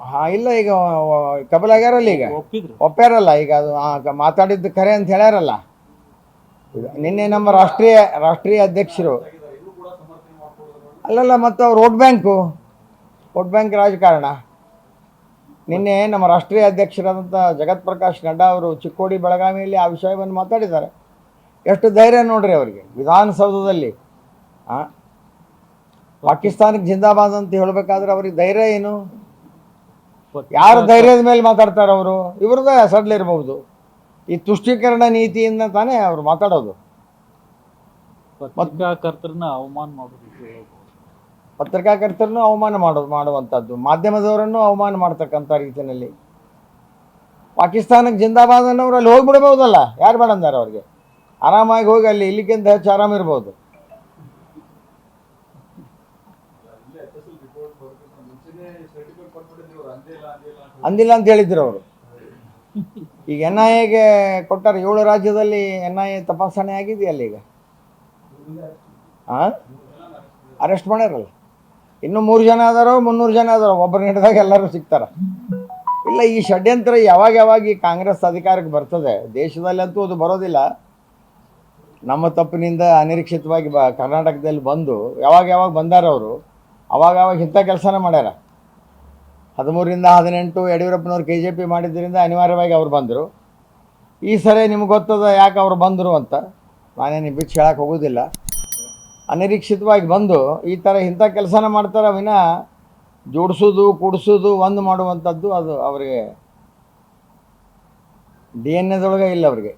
ಹಾಂ ಇಲ್ಲ ಈಗ ಕಬಲ್ ಆಗ್ಯಾರಲ್ಲ ಈಗ? ಒಪ್ಪಿದ್ರು. ಒಪ್ಪ್ಯಾರಲ್ಲ ಈಗ ಅದು ಆ, ಕ- ಮಾತಾಡಿದ್ದು ಖರೆ ಅಂತ ಹೇಳ್ಯಾರಲ್ಲ. ಈಗ ನಿನ್ನೆ ನಮ್ಮ ರಾಷ್ಟ್ರೀಯ ರಾಷ್ಟ್ರೀಯ ಅಧ್ಯಕ್ಷರು. ಅಲ್ಲಲ್ಲ ಮತ್ತು ಅವ್ರು ವೋಟ್ ಬ್ಯಾಂಕು. ವೋಟ್ ಬ್ಯಾಂಕ್ ರಾಜಕಾರಣ. ನಿನ್ನೆ ನಮ್ಮ ರಾಷ್ಟ್ರೀಯ ಅಧ್ಯಕ್ಷರಾದಂಥ ಜಗತ್ ಪ್ರಕಾಶ್ ನಡ್ಡಾ ಅವರು ಚಿಕ್ಕೋಡಿ ಬೆಳಗಾವಿಯಲ್ಲಿ ಆ ವಿಷಯವನ್ನು ಮಾತಾಡಿದ್ದಾರೆ. ಎಷ್ಟು ಧೈರ್ಯ ನೋಡ್ರಿ ಅವರಿಗೆ ವಿಧಾನಸೌಧದಲ್ಲಿ. ಆ? ಪಾಕಿಸ್ತಾನಕ್ಕೆ ಜಿಂದಾಬಾದ್ ಅಂತ ಹೇಳಬೇಕಾದ್ರೆ ಅವ್ರಿಗೆ ಧೈರ್ಯ ಏನು? ಯಾರ ಧೈರ್ಯದ ಮೇಲೆ ಮಾತಾಡ್ತಾರೆ ಅವರು? ಇವ್ರದ್ದೇ ಇರಬಹುದು. ಈ ತುಷ್ಟೀಕರಣ ನೀತಿಯಿಂದ ತಾನೇ ಅವ್ರು ಮಾತಾಡೋದು. ಪತ್ರಿಕಾಕರ್ತರನ್ನ ಅವಮಾನ ಮಾಡೋದು ಪತ್ರಿಕಾಕರ್ತರನ್ನು ಅವಮಾನ ಮಾಡೋದು ಮಾಡುವಂಥದ್ದು ಮಾಧ್ಯಮದವರನ್ನು ಅವಮಾನ ಮಾಡ್ತಕ್ಕಂಥ ರೀತಿಯಲ್ಲಿ. ಪಾಕಿಸ್ತಾನಕ್ಕೆ ಜಿಂದಾಬಾದ್ ಅನ್ನೋರು ಅಲ್ಲಿ ಹೋಗ್ಬಿಡ್ಬೋದಲ್ಲ? ಯಾರು ಬೇಡ ಅಂದಾರೆ ಅವ್ರಿಗೆ? ಆರಾಮಾಗಿ ಹೋಗಿ ಅಲ್ಲಿ ಇಲ್ಲಿಗಿಂತ ಹೆಚ್ಚು ಆರಾಮ ಅಂದಿಲ್ಲ ಅಂತ ಹೇಳಿದ್ರು ಅವರು. ಈಗ ಎನ್ ಐ ಎಗೆ ಕೊಟ್ಟಾರೆ ಏಳು ರಾಜ್ಯದಲ್ಲಿ ಎನ್ ಐ ಎ ತಪಾಸಣೆ ಆಗಿದೆಯಲ್ಲ ಈಗ? ಅರೆಸ್ಟ್ ಮಾಡ್ಯಾರಲ್ಲ. ಇನ್ನು ಮೂರು ಜನ ಆದಾರೋ, ಮುನ್ನೂರು ಜನ ಆದಾರೋ ಒಬ್ಬರು ಹಿಡಿದಾಗ ಎಲ್ಲರೂ ಸಿಗ್ತಾರ. ಇಲ್ಲ, ಈ ಷಡ್ಯಂತ್ರ ಯಾವಾಗ ಯಾವಾಗ ಈ ಕಾಂಗ್ರೆಸ್ ಅಧಿಕಾರಕ್ಕೆ ಬರ್ತದೆ? ದೇಶದಲ್ಲಂತೂ ಅದು ಬರೋದಿಲ್ಲ. ನಮ್ಮ ತಪ್ಪಿನಿಂದ ಅನಿರೀಕ್ಷಿತವಾಗಿ ಬ, ಕರ್ನಾಟಕದಲ್ಲಿ ಬಂದು ಯಾವಾಗ ಯಾವಾಗ ಬಂದಾರ ಅವರು ಅವಾಗ ಅವಾಗ ಇಂಥ ಕೆಲಸನ ಮಾಡ್ಯಾರ. ಹದಿಮೂರರಿಂದ ಹದಿನೆಂಟು ಯಡಿಯೂರಪ್ಪನವ್ರು ಕೆ ಜೆ ಪಿ ಮಾಡಿದ್ದರಿಂದ ಅನಿವಾರ್ಯವಾಗಿ ಅವ್ರು ಬಂದರು. ಈ ಸರಿ ನಿಮ್ಗೆ ಗೊತ್ತದ ಯಾಕೆ ಅವ್ರು ಬಂದರು ಅಂತ? ನಾನೇನು ಬಿಚ್ಚು ಹೇಳಕ್ಕೆ ಹೋಗೋದಿಲ್ಲ. ಅನಿರೀಕ್ಷಿತವಾಗಿ ಬಂದು ಈ ಥರ ಇಂಥ ಕೆಲಸನ ಮಾಡ್ತಾರೆ ವಿನ ಜೋಡಿಸೋದು, ಕೂಡಿಸೋದು, ಒಂದು ಮಾಡುವಂಥದ್ದು ಅದು ಅವರಿಗೆ ಡಿ ಎನ್ ಎದೊಳಗೆ ಇಲ್ಲ ಅವ್ರಿಗೆ.